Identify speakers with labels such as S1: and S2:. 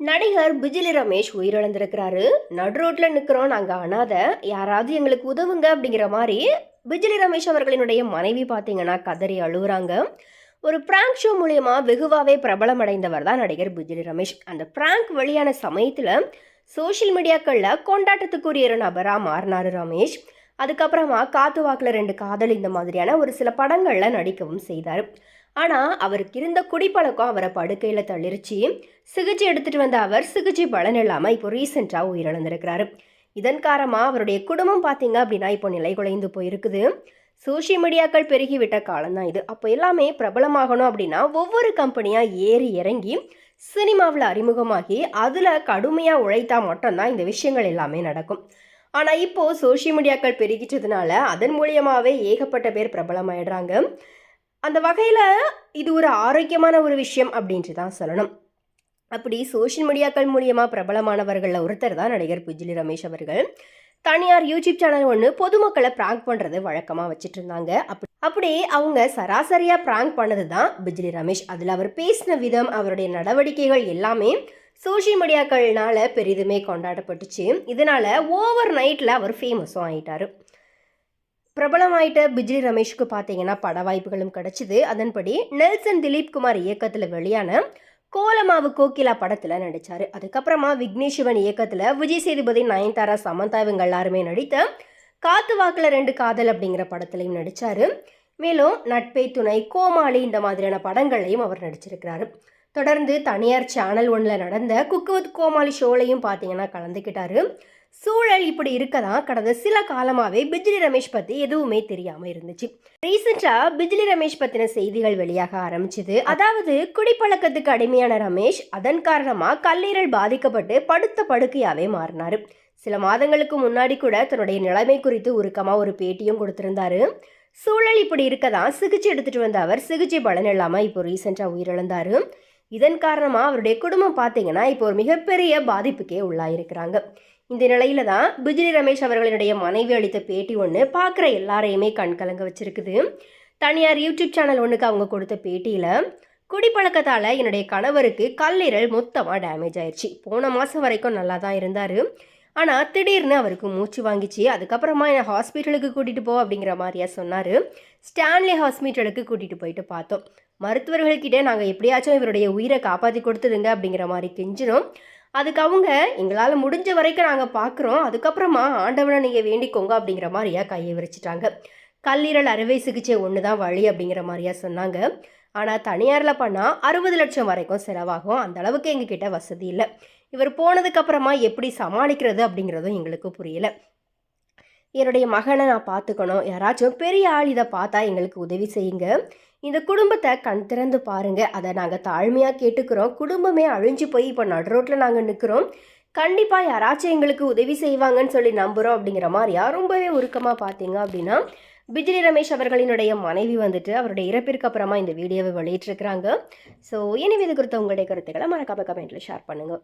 S1: நடிகர் பிஜிலி ரமேஷ் உயிரிழந்திருக்கிறாரு. நடு ரோட்டில் நிற்கிறோம் நாங்கள் அனாத. யாராவது எங்களுக்கு உதவுங்க அப்படிங்கிற மாதிரி பிஜிலி ரமேஷ் அவர்களினுடைய மனைவி பார்த்தீங்கன்னா கதறி அழுகுறாங்க. ஒரு பிராங்க் ஷோ மூலியமா வெகுவாகவே பிரபலம் அடைந்தவர் தான் நடிகர் பிஜிலி ரமேஷ். அந்த பிராங்க் வெளியான சமயத்தில் சோஷியல் மீடியாக்களில் கொண்டாட்டத்துக்குரிய ஒரு நபராக மாறினாரு ரமேஷ். அதுக்கப்புறமா காத்து வாக்கில் ரெண்டு காதல் இந்த மாதிரியான ஒரு சில படங்களில் நடிக்கவும் செய்தார். ஆனால் அவருக்கு இருந்த குடிப்பழக்கம் அவரை படுக்கையில் தளிர்ச்சி சிகிச்சை எடுத்துகிட்டு வந்த அவர் சிகிச்சை பலன் இல்லாமல் இப்போ ரீசெண்டாக உயிரிழந்திருக்கிறாரு. இதன் காரணமாக அவருடைய குடும்பம் பார்த்தீங்க அப்படின்னா இப்போ நிலை குலைந்து போயிருக்குது. சோஷியல் மீடியாக்கள் பெருகிவிட்ட காலம்தான் இது. அப்போ எல்லாமே பிரபலமாகணும் அப்படின்னா ஒவ்வொரு கம்பெனியாக ஏறி இறங்கி சினிமாவில் அறிமுகமாகி அதில் கடுமையாக உழைத்தா மட்டும்தான் இந்த விஷயங்கள் எல்லாமே நடக்கும். ஆனால் இப்போது சோஷியல் மீடியாக்கள் பெருகிட்டதுனால அதன் மூலியமாகவே ஏகப்பட்ட பேர் பிரபலமாயிடுறாங்க. அந்த வகையில் இது ஒரு ஆரோக்கியமான ஒரு விஷயம் அப்படின்ட்டு தான் சொல்லணும். அப்படி சோஷியல் மீடியாக்கள் மூலியமாக பிரபலமானவர்களில் ஒருத்தர் தான் நடிகர் புஜிலி ரமேஷ் அவர்கள். தனியார் யூடியூப் சேனல் ஒன்று பொதுமக்களை ப்ராங்க் பண்ணுறது வழக்கமாக வச்சுட்டு இருந்தாங்க அப்படி அப்படி அவங்க சராசரியாக ப்ராங்க் பண்ணது தான் பிஜிலி ரமேஷ். அதில் அவர் பேசின விதம் அவருடைய நடவடிக்கைகள் எல்லாமே சோஷியல் மீடியாக்கள்னால பெரிதுமே கொண்டாடப்பட்டுச்சு. இதனால ஓவர் நைட்டில் அவர் ஃபேமஸும் ஆகிட்டார் பிரபலமாயிட்ட பிஜ்லி ரமேஷ்க்கு பார்த்தீங்கன்னா பட வாய்ப்புகளும் கிடைச்சிது. அதன்படி நெல்சன் திலீப் குமார் இயக்கத்தில் வெளியான கோலமாவு கோகிலா படத்தில் நடித்தார் அதுக்கப்புறமா விக்னேஷ் சிவன் இயக்கத்தில் விஜய் சேதுபதி நயன்தாரா சமந்தா இவங்க எல்லாருமே நடித்த காத்து வாக்கில் ரெண்டு காதல் அப்படிங்கிற படத்துலையும் நடித்தார் மேலும் நட்பே துணை கோமாளி இந்த மாதிரியான படங்களையும் அவர் நடிச்சிருக்கிறாரு. தொடர்ந்து தனியார் சேனல் ஒன்றில் நடந்த குக்கு வித் கோமாளி ஷோலையும் பார்த்தீங்கன்னா கலந்துக்கிட்டாரு சூழல் இப்படி இருக்கதான் கடந்த சில காலமாகவே பிஜ்லி ரமேஷ் பற்றி எதுவுமே தெரியாமல் இருந்துச்சு. ரீசெண்டாக பிஜ்லி ரமேஷ் பற்றின செய்திகள் வெளியாக ஆரம்பிச்சுது. அதாவது குடிப்பழக்கத்துக்கு அடிமையான ரமேஷ் அதன் காரணமாக கல்லீரல் பாதிக்கப்பட்டு படுத்த படுக்கையாகவே மாறினார். சில மாதங்களுக்கு முன்னாடி கூட தன்னுடைய நிலைமை குறித்து உருக்கமாக ஒரு பேட்டியும் கொடுத்திருந்தாரு. சூழல் இப்படி இருக்கதான் சிகிச்சை எடுத்துகிட்டு வந்த அவர் சிகிச்சை பலன் இல்லாமல் இப்போ ரீசெண்டாக உயிரிழந்தாரு. இதன் காரணமாக அவருடைய குடும்பம் பார்த்தீங்கன்னா இப்போ ஒரு மிகப்பெரிய பாதிப்புக்கே உள்ளாயிருக்கிறாங்க. இந்த நிலையில தான் பிஜிலி ரமேஷ் அவர்களினுடைய மனைவி அளித்த பேட்டி ஒன்று பார்க்குற எல்லாரையுமே கண்கலங்க வச்சிருக்குது. தனியார் யூடியூப் சேனல் ஒன்றுக்கு அவங்க கொடுத்த பேட்டியில் குடிப்பழக்கத்தால் என்னுடைய கணவருக்கு கல்லீரல் மொத்தமாக டேமேஜ் ஆயிடுச்சு போன மாதம் வரைக்கும் நல்லா தான் இருந்தார். ஆனால் திடீர்னு அவருக்கு மூச்சு வாங்கிச்சு. அதுக்கப்புறமா என்னை ஹாஸ்பிட்டலுக்கு கூட்டிகிட்டு போ அப்படிங்கிற மாதிரியா சொன்னார். ஸ்டான்லி ஹாஸ்பிட்டலுக்கு கூட்டிகிட்டு போயிட்டு பார்த்தோம். மருத்துவர்கள்கிட்ட நாங்கள் எப்படியாச்சும் இவருடைய உயிரை காப்பாற்றி கொடுத்துடுங்க அப்படிங்கிற மாதிரி கெஞ்சினோம். அதுக்கு அவங்க எங்களால் முடிஞ்ச வரைக்கும் நாங்கள் பார்க்குறோம் அதுக்கப்புறமா ஆண்டவனை நீங்கள் வேண்டிக்கோங்க அப்படிங்கிற மாதிரியா கையை விரிச்சிட்டாங்க. கல்லீரல் அறுவை சிகிச்சை ஒன்று தான் வழி அப்படிங்கிற மாதிரியா சொன்னாங்க. ஆனால் தனியாரில் பண்ணால் அறுபது லட்சம் வரைக்கும் செலவாகும். அந்த அளவுக்கு எங்ககிட்ட வசதி இல்லை. இவர் போனதுக்கப்புறமா எப்படி சமாளிக்கிறது அப்படிங்கிறதும் எங்களுக்கு புரியல. என்னுடைய மகனை நான் பார்த்துக்கணும். யாராச்சும் பெரிய ஆள் இதை பார்த்தா எங்களுக்கு உதவி செய்யுங்க. இந்த குடும்பத்தை கண் திறந்து பாருங்க. அதை நாங்கள் தாழ்மையாக கேட்டுக்கிறோம். குடும்பமே அழிஞ்சு போய் இப்போ நடுரோட்டில் நாங்கள் நிற்கிறோம் கண்டிப்பாக யாராச்சும் எங்களுக்கு உதவி செய்வாங்கன்னு சொல்லி நம்புகிறோம் அப்படிங்கிற மாதிரியா ரொம்பவே உருக்கமாக பார்த்தீங்க அப்படின்னா பிஜிலி ரமேஷ் அவர்களினுடைய மனைவி வந்துட்டு அவருடைய இறப்பிற்கு அப்புறமா இந்த வீடியோவை வெளியிட்டிருக்கிறாங்க. ஸோ எனவே இது குறித்த உங்களுடைய கருத்துக்களை மறக்காம கமெண்ட்டில் ஷேர் பண்ணுங்கள்